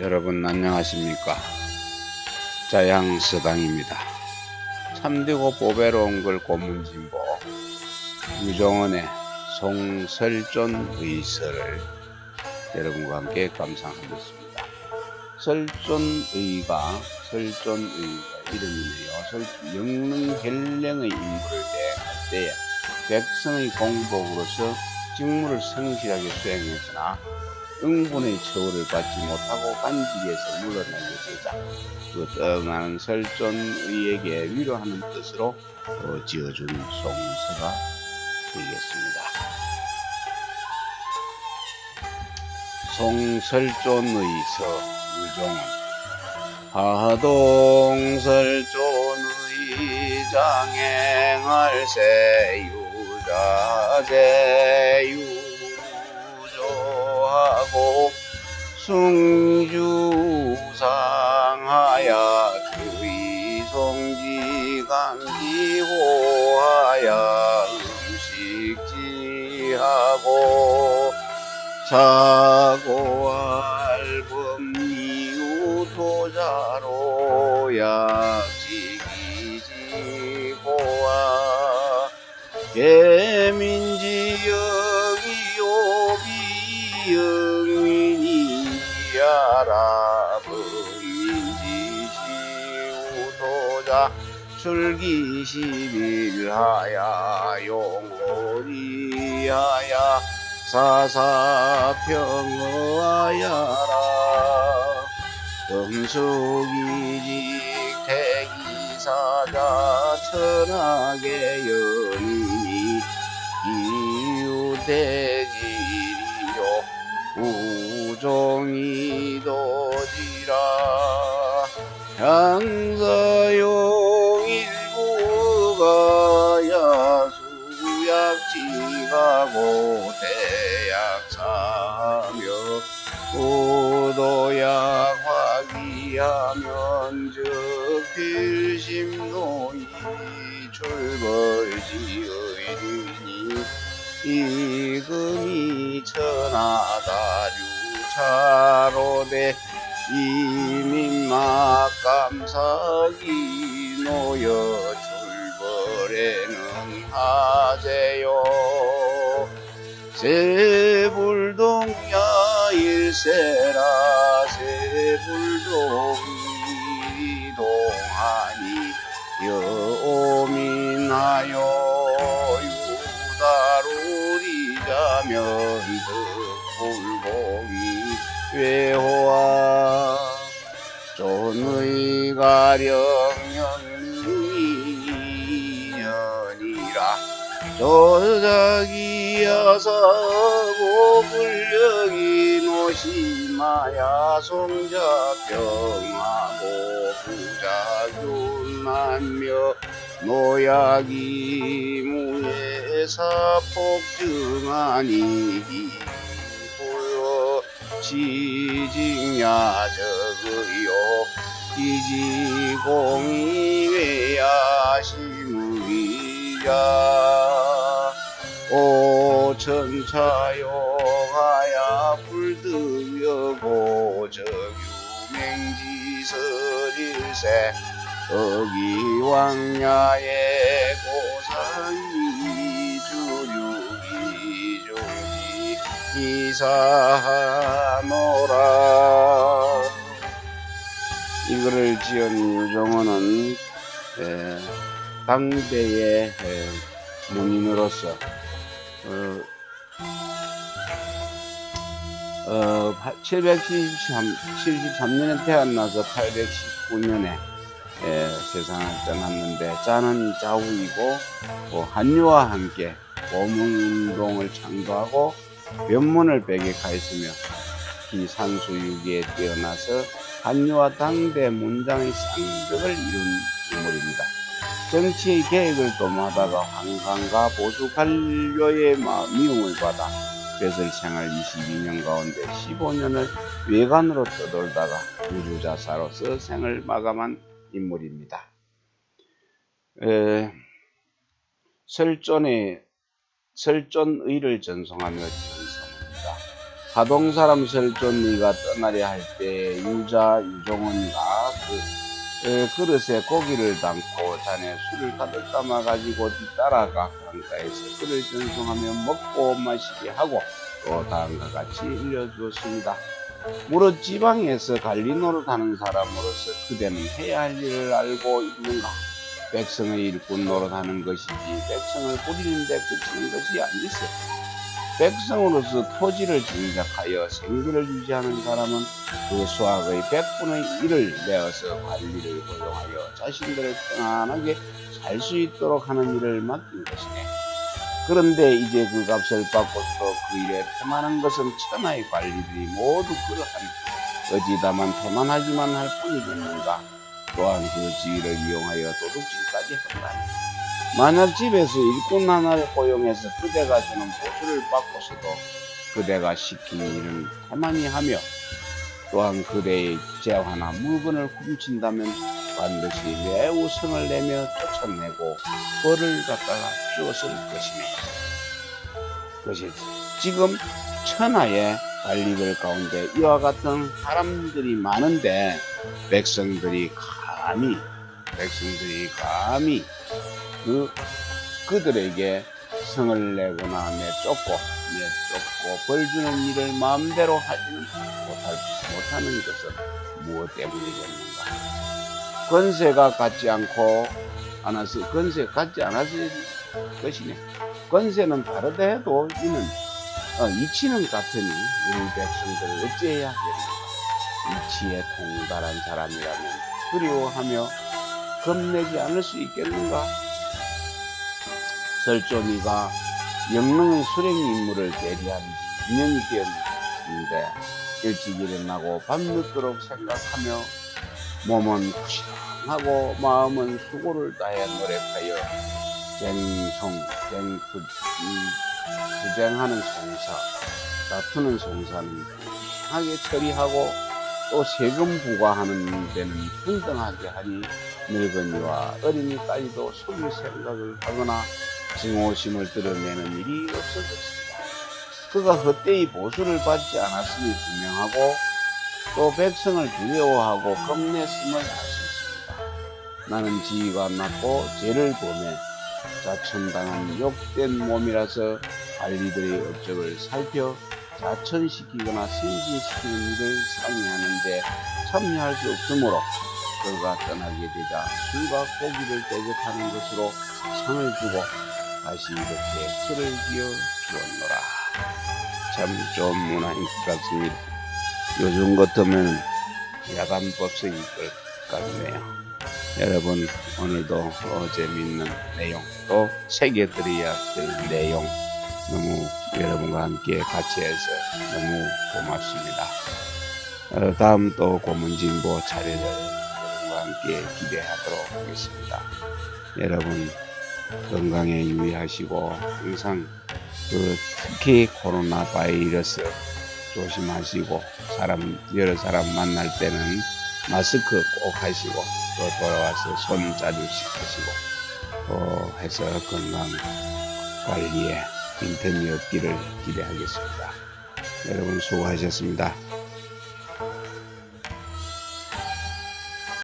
여러분 안녕하십니까? 자양서당입니다. 참되고 보배로운 걸 고문진보 유정원의 송설존 의서를 여러분과 함께 감상하겠습니다. 설존의가 설존의가 이름이네요. 설- 영릉 헬령의 임무를 대행할 때에 백성의 공복으로서 직무를 성실하게 수행했으나 응분의 처우를 받지 못하고 간직에서 물러나게 되자 그 떠나는 설존의에게 위로하는 뜻으로 어, 지어준 송서가 되겠습니다. 송설존의 서 유종은 하동 설존의 장행할세 유자재 유 숭주상하야 주의 송지강기호하야 음식지하고 자고 알범 이웃도자로 약지기지고와 개민지 출기시빌하야 용호리하야 사사평어하야라. 금수기직 태기사자 천하게 연이 이유대지리요 우종이 도지라. 향사 대약사며 우도약 화기하면 적필심노이 출벌지의리니 이금이 천하다류 차로대 이민막 감사기 노여 출벌에는 하세요 세불동야 일세라 세불동이 동하니 여오민하여 유다루리자면 득불공이 외호와 존의 가령 조작이야사고 불령이 노심하야 송자병하고 부작용하며 노약이 무예사폭증하니 고요 지직야적의요. 이지공이 외야심의야 오천차용하야 불드여고 적유맹지설일세 어기왕야의 고상이 주류기 중지 이사하노라. 이거를 지은 유정원은 에, 당대의 에, 문인으로서 어, 어, 773년에 태어나서 819년에 세상을 떠났는데 짜는 자우이고 또 한유와 함께 고문운동을 창조하고 변문을 배격하였으며 기산수유기에 뛰어나서 한유와 당대 문장의 쌍벽을 이룬 인물입니다. 정치의 계획을 도모하다가 황강과 보수 관료의 마- 미움을 받아 벼슬 생활 22년 가운데 15년을 외관으로 떠돌다가 우주자사로서 생을 마감한 인물입니다. 에, 설존의 설존의를 전송하며 지은 성입니다. 하동사람 설존이가 떠나려 할 때 유자 유종원이가 그 에, 그릇에 고기를 담고 잔에 술을 가득 담아 가지고 뒤따라가 강가에서 그를 전송하며 먹고 마시게 하고 또 다음과 같이 일려주었습니다. 무릇 지방에서 관리 노릇하는 사람으로서 그대는 해야 할 일을 알고 있는가? 백성의 일꾼 노릇하는 것이지 백성을 꾸리는데 그치는 것이 아니세. 백성으로서 토지를 정작하여 생계를 유지하는 사람은 그 수학의 백분의 일을 내어서 관리를 고용하여 자신들을 편안하게 살 수 있도록 하는 일을 맡긴 것이네. 그런데 이제 그 값을 받고서 그 일에 태만한 것은 천하의 관리들이 모두 그러한 어지다만 태만하기만 할 뿐이겠는가. 또한 그 지위를 이용하여 도둑질까지 한다니. 만약 집에서 일꾼 하나를 고용해서 그대가 주는 보수를 받고서도 그대가 시킨 일은 태만히 하며 또한 그대의 재화나 물건을 훔친다면 반드시 매우 성을 내며 쫓아내고 벌을 갖다가 주었을 것이네. 그것이 지금 천하의 관리들 가운데 이와 같은 사람들이 많은데 백성들이 감히 백성들이 감히 그 그들에게 성을 내거나 내쫓고 내쫓고 벌 주는 일을 마음대로 하지는 못할, 못하는 것은 무엇 때문이겠는가? 권세가 갖지 않고 않았을 권세 갖지 않았을 것이네. 권세는 다르다 해도 이는 어, 이치는 같으니 우리 백성들을 어찌해야 하겠는가? 이치에 통달한 사람이라면 두려워하며 겁내지 않을 수 있겠는가? 설조미가 영릉의 수령 임무를 대리한 지 2년이 되었는데 일찍 일어나고 밤늦도록 생각하며 몸은 푸신하고 마음은 수고를 다해 노력하여 쟁송, 쟁투, 음, 투쟁하는 송사, 다투는 송사는 하게 처리하고 또 세금 부과하는 데는 평등하게 하니 늙은이와 어린이까지도 속일 생각을 하거나 증오심을 드러내는 일이 없어졌습니다. 그가 헛되이 보수를 받지 않았음이 분명하고 또 백성을 두려워하고 겁냈음을 알수 있습니다. 나는 지위가 낮고 죄를 범해 자천당한 욕된 몸이라서 관리들의 업적을 살펴 자천시키거나 승진시키는 일을 상의하는데 참여할 수 없으므로 그가 떠나게 되자 술과 고기를 대접하는 것으로 상을 주고 다시 이렇게 술을 지어 주었노라. 참 좋은 문화인 것 같습니다. 요즘 같으면 야간 법석일 것 같네요. 여러분 오늘도 어, 재밌는 내용 또 새겨드려야 될 내용 너무 여러분과 함께 같이 해서 너무 고맙습니다. 어, 다음 또 고문진보 차례를 여러분과 함께 기대하도록 하겠습니다. 여러분 건강에 유의하시고 항상 그 특히 코로나 바이러스 조심하시고 사람 여러 사람 만날 때는 마스크 꼭 하시고 또 돌아와서 손 자주 씻으시고 또 해서 건강 관리에 빈틈이 없기를 기대하겠습니다. 여러분 수고하셨습니다.